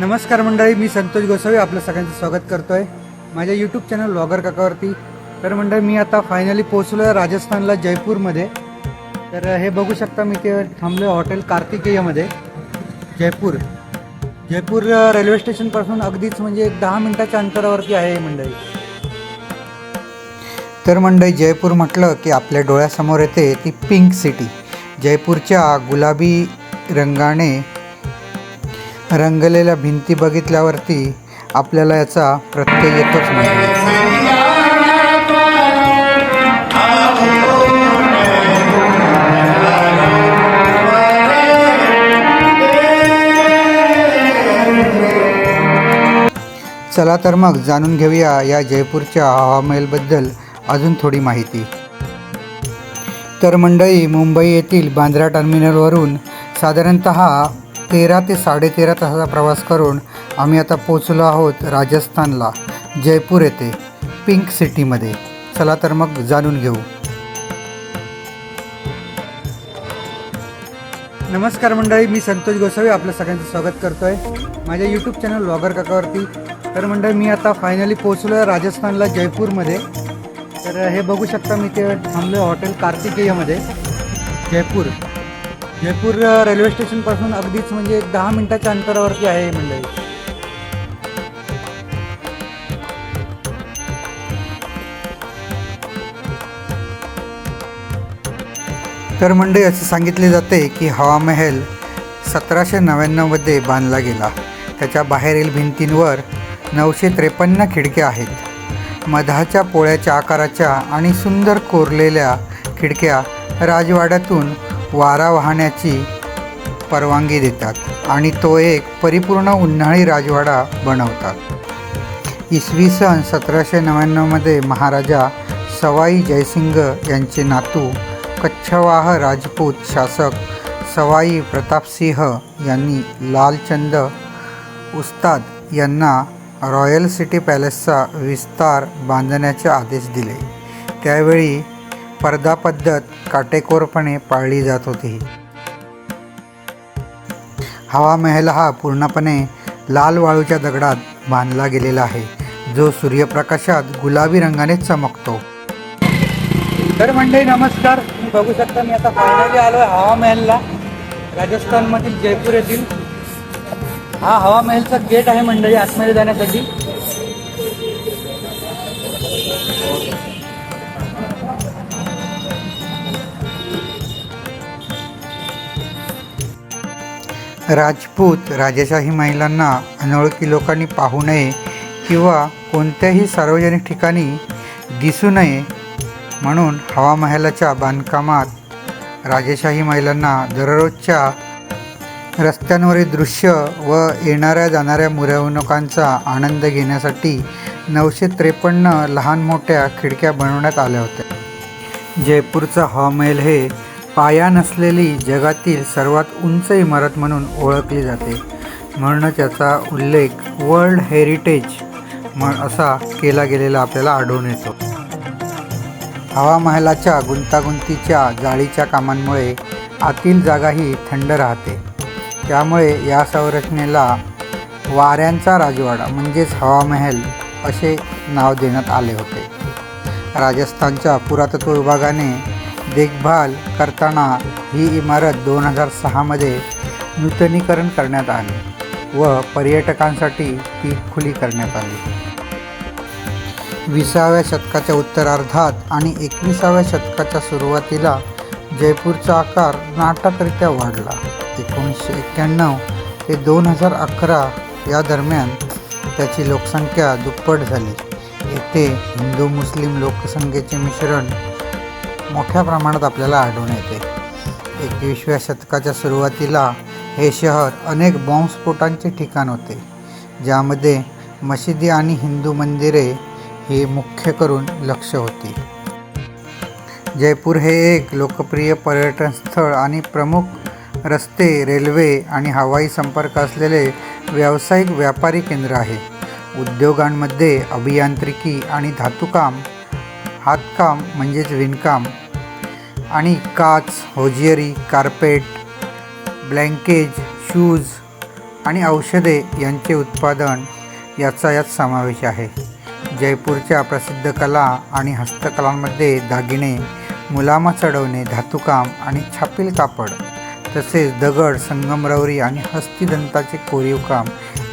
नमस्कार मंडळी मी संतोष गोसावी आपलं सगळ्यांचं स्वागत करतो आहे माझ्या यूट्यूब चॅनल व्लॉगर काकावरती. तर मंडळी मी आता फायनली पोचलो आहे राजस्थानला जयपूरमध्ये. तर हे बघू शकता मी ते थांबलो आहे हॉटेल कार्तिकेयमध्ये जयपूर. जयपूर रेल्वे स्टेशनपासून अगदीच म्हणजे एक दहा मिनटाच्या अंतरावरती आहे मंडळी. तर मंडळी जयपूर म्हटलं की आपल्या डोळ्यासमोर येते ती पिंक सिटी जयपूरच्या गुलाबी रंगाने रंगलेल्या भिंती बघितल्यावरती आपल्याला याचा प्रत्यय येतोच म्हणजे चला तर मग जाणून घेऊया या जयपूरच्या हवामहलबद्दल अजून थोडी माहिती. तर मंडळी मुंबई येथील बांद्रा टर्मिनलवरून साधारणत तेरा ते साडेतेरा तासाचा प्रवास करून आम्ही आता पोचलो आहोत राजस्थानला जयपूर येथे पिंक सिटीमध्ये. चला तर मग जाणून घेऊ. नमस्कार मंडळी मी संतोष गोसावी आपलं सगळ्यांचं स्वागत करतो आहे माझ्या यूट्यूब चॅनल व्लॉगर काकावरती. तर मंडळी मी आता फायनली पोचलो आहे राजस्थानला जयपूरमध्ये. तर हे बघू शकता मी ते थांबलो हॉटेल कार्तिकेयमध्ये जयपूर. जयपूर रेल्वे स्टेशनपासून अगदीच म्हणजे एक दहा मिनिटाच्या अंतरावरती आहे ही मंडळी. तर मंडळी असे सांगितले जाते की हवा महल सतराशे नव्याण्णवमध्ये बांधला गेला. त्याच्या बाहेरील भिंतींवर नऊशे त्रेपन्न खिडक्या आहेत. मधाच्या पोळ्याच्या आकाराच्या आणि सुंदर कोरलेल्या खिडक्या राजवाड्यातून वारा वाहण्याची परवानगी देतात आणि तो एक परिपूर्ण उन्हाळी राजवाडा बनवतात. इसवी सन सतराशे नव्याण्णवमध्ये महाराजा सवाई जयसिंग यांचे नातू कच्छवाह राजपूत शासक सवाई प्रतापसिंह यांनी लालचंद उस्ताद यांना रॉयल सिटी पॅलेसचा विस्तार बांधण्याचे आदेश दिले. त्यावेळी स्पर्धा पद्धत काटेकोरपणे पाळली जात होती. हवा महल हा पूर्णपणे लाल वाळूच्या दगडात बांधला गेलेला आहे. जो सूर्यप्रकाशात गुलाबी रंगाने चमकतो. तर मंडळी नमस्कार. तुम्ही बघू शकता मी आता फायनली आलो आहे हवा महलला. राजस्थानमधील जयपूर येथील. हा हवा महलचा गेट आहे मंडळी आतमध्ये जाण्यासाठी. राजपूत राजेशाही महिलांना अनोळखी लोकांनी पाहू नये किंवा कोणत्याही सार्वजनिक ठिकाणी दिसू नये म्हणून हवा महलाच्या बांधकामात राजेशाही महिलांना दररोजच्या रस्त्यांवरील दृश्य व येणाऱ्या जाणाऱ्या मिरवणुकांचा आनंद घेण्यासाठी नऊशे त्रेपन्न लहान मोठ्या खिडक्या बनवण्यात आल्या होत्या. जयपूरचा हवामहल हे पाया नसलेली जगातील सर्वात उंच इमारत म्हणून ओळखली जाते. म्हणूनच याचा उल्लेख वर्ल्ड हेरिटेज म असा केला गेलेला आपल्याला आढळून येतो. हवामहलाच्या गुंतागुंतीच्या जाळीच्या कामांमुळे आतील जागाही थंड राहते. त्यामुळे या संरचनेला वाऱ्यांचा राजवाडा म्हणजेच हवामहल असे नाव देण्यात आले होते. राजस्थानच्या पुरातत्व विभागाने देखभाल करताना ही इमारत दोन हजार सहामध्ये नूतनीकरण करण्यात आली व पर्यटकांसाठी ती खुली करण्यात आली. विसाव्या शतकाच्या उत्तरार्धात आणि एकविसाव्या शतकाच्या सुरुवातीला जयपूरचा आकार नाटकरित्या वाढला. एकोणीसशे एक्क्याण्णव ते दोन हजार अकरा या दरम्यान त्याची लोकसंख्या दुप्पट झाली. येथे हिंदू मुस्लिम लोकसंख्येचे मिश्रण मोठ्या प्रमाणात आपल्याला आढळून येते. एकविसव्या शतकाच्या सुरुवातीला हे शहर अनेक बॉम्बस्फोटांचे ठिकाण होते ज्यामध्ये मशिदी आणि हिंदू मंदिरे ही मुख्य करून लक्ष होती. जयपूर हे एक लोकप्रिय पर्यटन स्थळ आणि प्रमुख रस्ते रेल्वे आणि हवाई संपर्क असलेले व्यावसायिक व्यापारी केंद्र आहे. उद्योगांमध्ये अभियांत्रिकी आणि धातुकाम हातकाम म्हणजेच विणकाम आणि काच होजियरी कार्पेट ब्लँकेज शूज आणि औषधे यांचे उत्पादन याचा यात समावेश आहे. जयपूरच्या प्रसिद्ध कला आणि हस्तकलांमध्ये दागिने मुलामा चढवणे धातुकाम आणि छापील कापड तसेच दगड संगमरवरी आणि हस्तिदंताचे कोरीव काम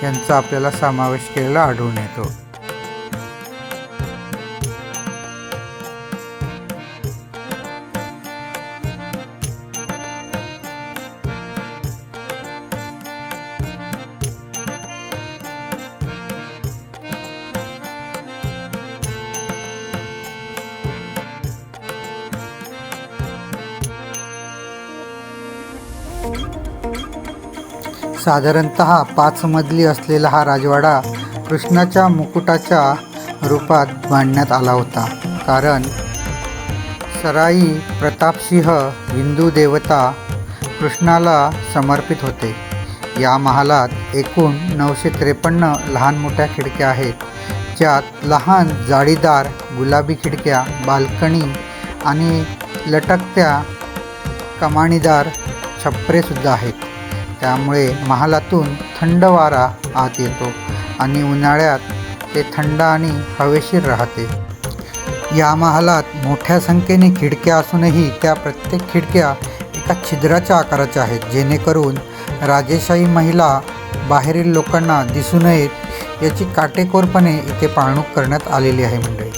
यांचा आपल्याला समावेश केलेला आढळून येतो. साधारणत पाच मजली असलेला हा राजवाडा कृष्णाच्या मुकुटाच्या रूपात बांधण्यात आला होता. कारण सराई प्रतापसिंह हिंदू देवता कृष्णाला समर्पित होते. या महालात एकूण नऊशे त्रेपन्न लहान मोठ्या खिडक्या आहेत. ज्यात लहान जाळीदार गुलाबी खिडक्या बाल्कनी आणि लटकत्या कमाणीदार छप्परेसुद्धा आहेत. त्यामुळे महालातून थंड वारा आत येतो आणि उन्हाळ्यात ते थंड आणि हवेशीर राहते. या महालात मोठ्या संख्येने खिडक्या असूनही त्या प्रत्येक खिडक्या एका छिद्राच्या आकाराच्या आहेत जेणेकरून राजेशाही महिला बाहेरील लोकांना दिसू नयेत याची काटेकोरपणे इथे पाळणूक करण्यात आलेली आहे मंडळी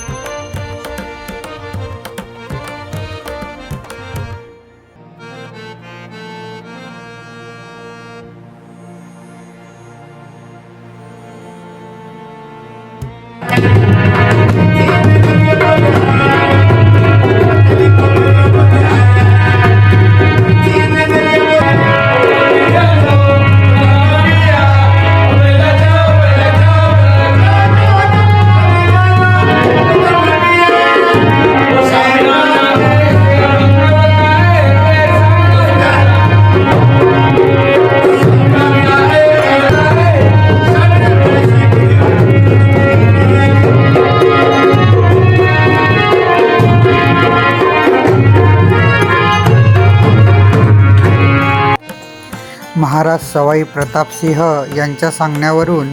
महाराज सवाई प्रतापसिंह यांच्या सांगण्यावरून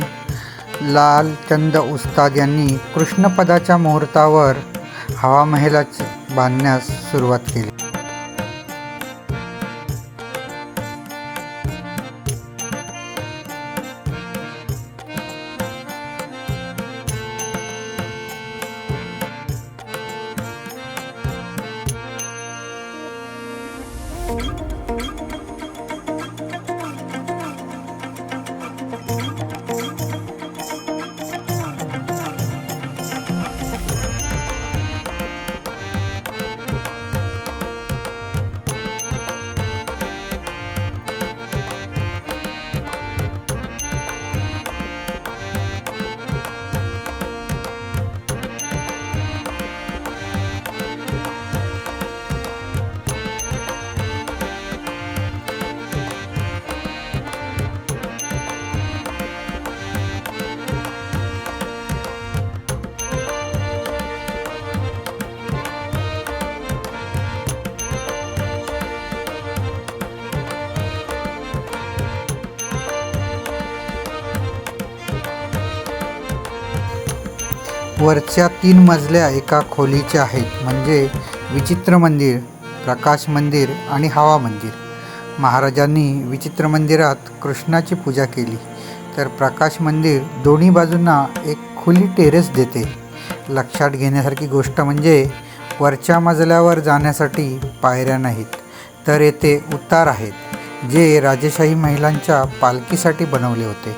लालचंद उस्ताद यांनी कृष्णपदाच्या मुहूर्तावर हवामहलाच बांधण्यास सुरुवात केली. वरच्या तीन मजल्या एका खोलीच्या आहेत म्हणजे विचित्र मंदिर प्रकाश मंदिर आणि हवा मंदिर. महाराजांनी विचित्र मंदिरात कृष्णाची पूजा केली. तर प्रकाश मंदिर दोन्ही बाजूंना एक खुली टेरेस देते. लक्षात घेण्यासारखी गोष्ट म्हणजे वरच्या मजल्यावर जाण्यासाठी पायऱ्या नाहीत तर येथे उतार आहेत जे राजेशाही महिलांच्या पालखीसाठी बनवले होते.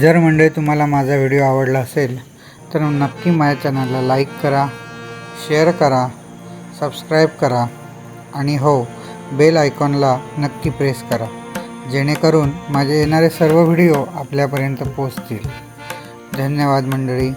जर मंडळी तुम्हाला माझा व्हिडिओ आवडला असेल तर नक्की माझ्या चॅनलला लाईक करा शेअर करा सबस्क्राईब करा आणि हो बेल आयकॉनला नक्की प्रेस करा जेणेकरून माझे येणारे सर्व व्हिडिओ आपल्यापर्यंत पोचतील धन्यवाद मंडळी.